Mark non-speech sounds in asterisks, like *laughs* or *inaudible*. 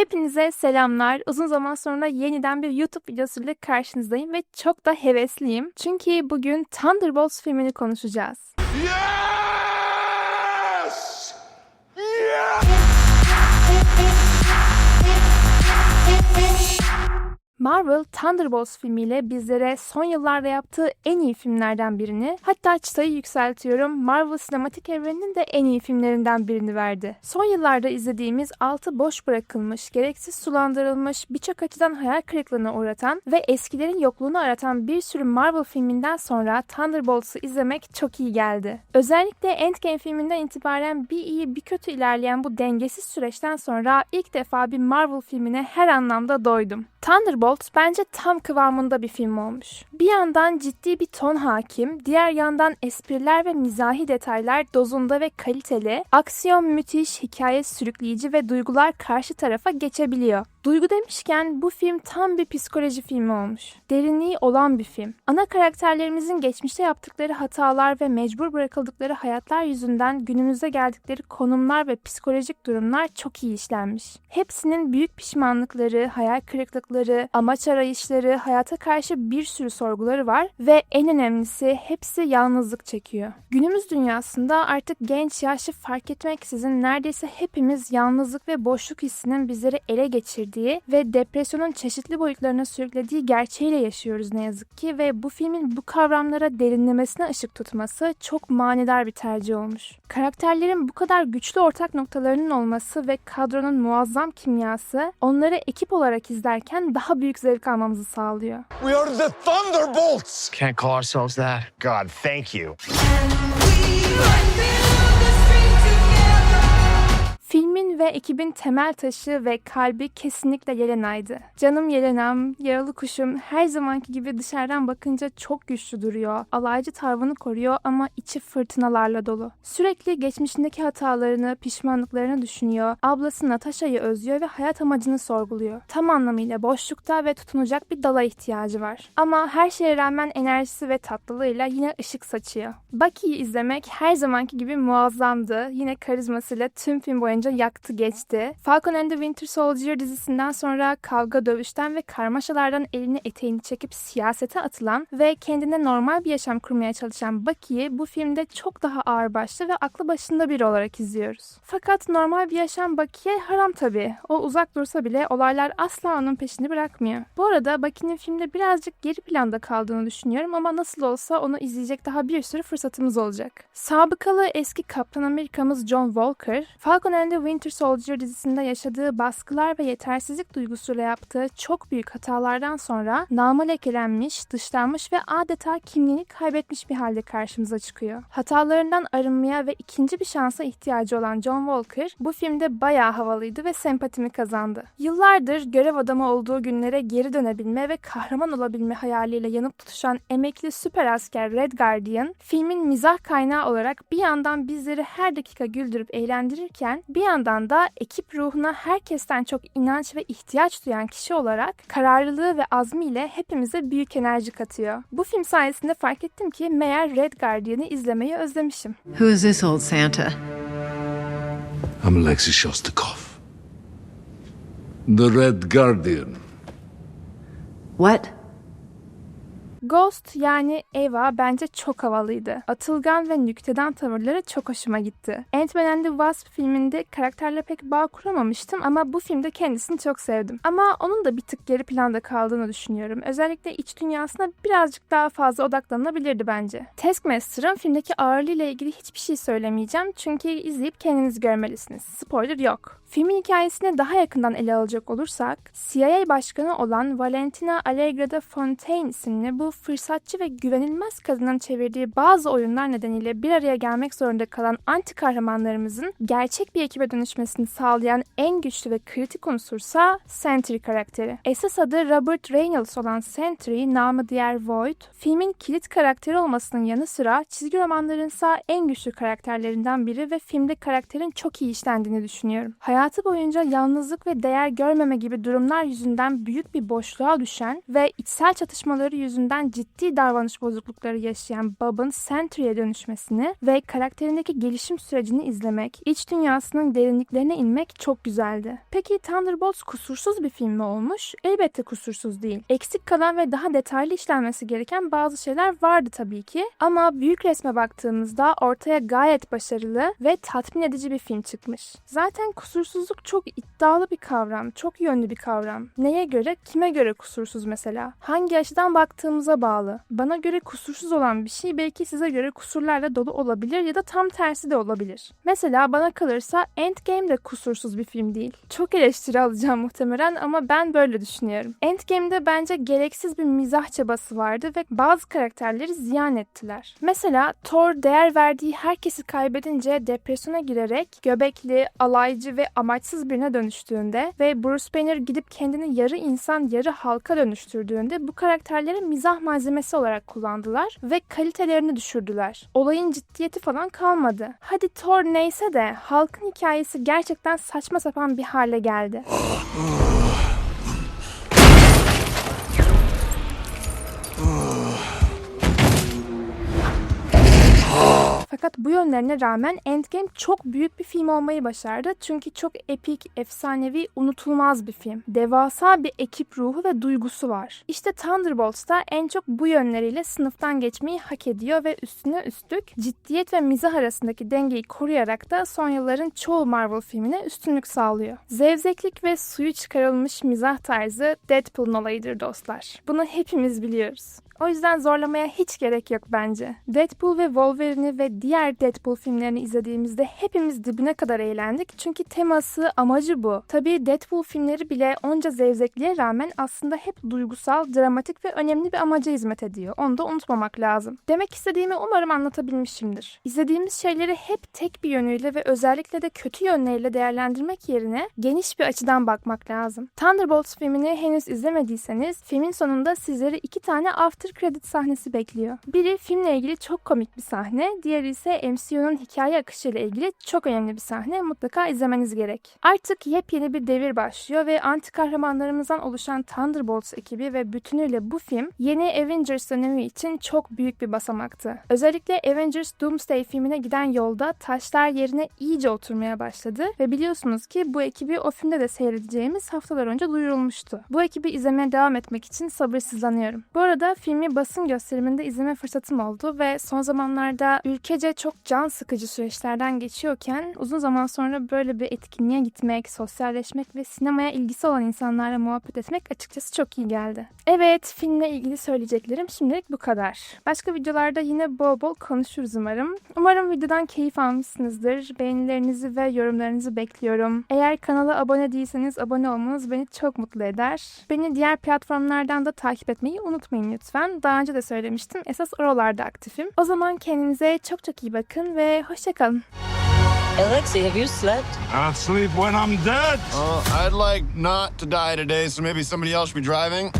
Hepinize selamlar. Uzun zaman sonra yeniden bir YouTube videosuyla karşınızdayım ve çok da hevesliyim. Çünkü bugün Thunderbolts filmini konuşacağız. Yes! Marvel Thunderbolts filmiyle bizlere son yıllarda yaptığı en iyi filmlerden birini, hatta çıtayı yükseltiyorum, Marvel sinematik evreninin de en iyi filmlerinden birini verdi. Son yıllarda izlediğimiz altı boş bırakılmış, gereksiz sulandırılmış, birçok açıdan hayal kırıklığına uğratan ve eskilerin yokluğunu aratan bir sürü Marvel filminden sonra Thunderbolts'u izlemek çok iyi geldi. Özellikle Endgame filminden itibaren bir iyi bir kötü ilerleyen bu dengesiz süreçten sonra ilk defa bir Marvel filmine her anlamda doydum. Thunderbolts bence tam kıvamında bir film olmuş. Bir yandan ciddi bir ton hakim, diğer yandan espriler ve mizahi detaylar dozunda ve kaliteli, aksiyon müthiş, hikaye sürükleyici ve duygular karşı tarafa geçebiliyor. Duygu demişken bu film tam bir psikoloji filmi olmuş. Derinliği olan bir film. Ana karakterlerimizin geçmişte yaptıkları hatalar ve mecbur bırakıldıkları hayatlar yüzünden günümüze geldikleri konumlar ve psikolojik durumlar çok iyi işlenmiş. Hepsinin büyük pişmanlıkları, hayal kırıklıkları, amaç arayışları, hayata karşı bir sürü sorguları var ve en önemlisi hepsi yalnızlık çekiyor. Günümüz dünyasında artık genç yaşlı fark etmeksizin neredeyse hepimiz yalnızlık ve boşluk hissinin bizleri ele geçirdiği ve depresyonun çeşitli boyutlarına sürüklediği gerçeğiyle yaşıyoruz ne yazık ki ve bu filmin bu kavramlara derinlemesine ışık tutması çok manidar bir tercih olmuş. Karakterlerin bu kadar güçlü ortak noktalarının olması ve kadronun muazzam kimyası onları ekip olarak izlerken daha büyük zevk almamızı sağlıyor. We are the Thunderbolts! Can't call ourselves that. God, thank you. Filmin ve ekibin temel taşı ve kalbi kesinlikle Yelena'ydı. Canım Yelena'm, yaralı kuşum her zamanki gibi dışarıdan bakınca çok güçlü duruyor. Alaycı tavrını koruyor ama içi fırtınalarla dolu. Sürekli geçmişindeki hatalarını, pişmanlıklarını düşünüyor. Ablası Natasha'yı özlüyor ve hayat amacını sorguluyor. Tam anlamıyla boşlukta ve tutunacak bir dala ihtiyacı var. Ama her şeye rağmen enerjisi ve tatlılığıyla yine ışık saçıyor. Bucky'yi izlemek her zamanki gibi muazzamdı. Yine karizmasıyla tüm film boyunca yaktı geçti. Falcon and the Winter Soldier dizisinden sonra kavga dövüşten ve karmaşalardan elini eteğini çekip siyasete atılan ve kendine normal bir yaşam kurmaya çalışan Bucky'yi bu filmde çok daha ağırbaşlı ve aklı başında biri olarak izliyoruz. Fakat normal bir yaşam Bucky'ye haram tabii. O uzak dursa bile olaylar asla onun peşini bırakmıyor. Bu arada Bucky'nin filmde birazcık geri planda kaldığını düşünüyorum ama nasıl olsa onu izleyecek daha bir sürü fırsatımız olacak. Sabıkalı eski Kaptan Amerika'mız John Walker, Falcon and the Winter Soldier dizisinde yaşadığı baskılar ve yetersizlik duygusuyla yaptığı çok büyük hatalardan sonra namı lekelenmiş, dışlanmış ve adeta kimliğini kaybetmiş bir halde karşımıza çıkıyor. Hatalarından arınmaya ve ikinci bir şansa ihtiyacı olan John Walker bu filmde bayağı havalıydı ve sempatimi kazandı. Yıllardır görev adamı olduğu günlere geri dönebilme ve kahraman olabilme hayaliyle yanıp tutuşan emekli süper asker Red Guardian, filmin mizah kaynağı olarak bir yandan bizleri her dakika güldürüp eğlendirirken bir yandan da ekip ruhuna herkesten çok inanç ve ihtiyaç duyan kişi olarak kararlılığı ve azmiyle hepimize büyük enerji katıyor. Bu film sayesinde fark ettim ki meğer Red Guardian'ı izlemeyi özlemişim. Who is this old Santa? I'm Alexei Shostakov. The Red Guardian. What? Ghost yani Eva bence çok havalıydı. Atılgan ve nükteden tavırları çok hoşuma gitti. Ant-Man and the Wasp filminde karakterle pek bağ kuramamıştım ama bu filmde kendisini çok sevdim. Ama onun da bir tık geri planda kaldığını düşünüyorum. Özellikle iç dünyasına birazcık daha fazla odaklanabilirdi bence. Taskmaster'ın filmdeki ağırlığıyla ilgili hiçbir şey söylemeyeceğim çünkü izleyip kendiniz görmelisiniz. Spoiler yok. Filmin hikayesine daha yakından ele alacak olursak, CIA başkanı olan Valentina Allegra Fontaine isimli bu fırsatçı ve güvenilmez kadının çevirdiği bazı oyunlar nedeniyle bir araya gelmek zorunda kalan anti kahramanlarımızın gerçek bir ekibe dönüşmesini sağlayan en güçlü ve kritik unsursa Sentry karakteri. Esas adı Robert Reynolds olan Sentry, namı diğer Void, filmin kilit karakteri olmasının yanı sıra çizgi romanlarınsa en güçlü karakterlerinden biri ve filmde karakterin çok iyi işlendiğini düşünüyorum. Hayat hayatı boyunca yalnızlık ve değer görmeme gibi durumlar yüzünden büyük bir boşluğa düşen ve içsel çatışmaları yüzünden ciddi davranış bozuklukları yaşayan Bob'ın Sentry'e dönüşmesini ve karakterindeki gelişim sürecini izlemek, iç dünyasının derinliklerine inmek çok güzeldi. Peki Thunderbolts kusursuz bir film mi olmuş? Elbette kusursuz değil. Eksik kalan ve daha detaylı işlenmesi gereken bazı şeyler vardı tabii ki. Ama büyük resme baktığımızda ortaya gayet başarılı ve tatmin edici bir film çıkmış. Zaten kusursuzluk çok iddialı bir kavram, çok yönlü bir kavram. Neye göre, kime göre kusursuz mesela? Hangi açıdan baktığımıza bağlı. Bana göre kusursuz olan bir şey belki size göre kusurlarla dolu olabilir ya da tam tersi de olabilir. Mesela bana kalırsa Endgame de kusursuz bir film değil. Çok eleştiri alacağım muhtemelen ama ben böyle düşünüyorum. Endgame'de bence gereksiz bir mizah çabası vardı ve bazı karakterleri ziyan ettiler. Mesela Thor değer verdiği herkesi kaybedince depresyona girerek göbekli, alaycı ve amaçsız birine dönüştüğünde ve Bruce Banner gidip kendini yarı insan yarı halka dönüştürdüğünde bu karakterleri mizah malzemesi olarak kullandılar ve kalitelerini düşürdüler. Olayın ciddiyeti falan kalmadı. Hadi Thor neyse de halkın hikayesi gerçekten saçma sapan bir hale geldi. *laughs* Fakat bu yönlerine rağmen Endgame çok büyük bir film olmayı başardı. Çünkü çok epik, efsanevi, unutulmaz bir film. Devasa bir ekip ruhu ve duygusu var. İşte Thunderbolts da en çok bu yönleriyle sınıftan geçmeyi hak ediyor ve üstüne üstlük ciddiyet ve mizah arasındaki dengeyi koruyarak da son yılların çoğu Marvel filmine üstünlük sağlıyor. Zevzeklik ve suyu çıkarılmış mizah tarzı Deadpool'un olayıdır dostlar. Bunu hepimiz biliyoruz. O yüzden zorlamaya hiç gerek yok bence. Deadpool ve Wolverine'i ve diğer Deadpool filmlerini izlediğimizde hepimiz dibine kadar eğlendik. Çünkü teması, amacı bu. Tabii Deadpool filmleri bile onca zevzekliğe rağmen aslında hep duygusal, dramatik ve önemli bir amaca hizmet ediyor. Onu da unutmamak lazım. Demek istediğimi umarım anlatabilmişimdir. İzlediğimiz şeyleri hep tek bir yönüyle ve özellikle de kötü yönleriyle değerlendirmek yerine geniş bir açıdan bakmak lazım. Thunderbolts filmini henüz izlemediyseniz filmin sonunda sizleri iki tane after credit sahnesi bekliyor. Biri filmle ilgili çok komik bir sahne, diğeri ise MCU'nun hikaye akışıyla ilgili çok önemli bir sahne. Mutlaka izlemeniz gerek. Artık yepyeni bir devir başlıyor ve anti kahramanlarımızdan oluşan Thunderbolts ekibi ve bütünüyle bu film yeni Avengers dönemi için çok büyük bir basamaktı. Özellikle Avengers Doomsday filmine giden yolda taşlar yerine iyice oturmaya başladı ve biliyorsunuz ki bu ekibi o filmde de seyredeceğimiz haftalar önce duyurulmuştu. Bu ekibi izlemeye devam etmek için sabırsızlanıyorum. Bu arada filmi basın gösteriminde izleme fırsatım oldu ve son zamanlarda ülkece çok can sıkıcı süreçlerden geçiyorken uzun zaman sonra böyle bir etkinliğe gitmek, sosyalleşmek ve sinemaya ilgisi olan insanlarla muhabbet etmek açıkçası çok iyi geldi. Evet, filmle ilgili söyleyeceklerim şimdilik bu kadar. Başka videolarda yine bol bol konuşuruz umarım. Umarım videodan keyif almışsınızdır. Beğenilerinizi ve yorumlarınızı bekliyorum. Eğer kanala abone değilseniz abone olmanız beni çok mutlu eder. Beni diğer platformlardan da takip etmeyi unutmayın lütfen. Daha önce de söylemiştim. Esas oralarda aktifim. O zaman kendinize çok çok iyi bakın ve hoşçakalın. Alexei, have you slept? I'll sleep when I'm dead. Uh, I'd like not to die today, so maybe somebody else should be driving.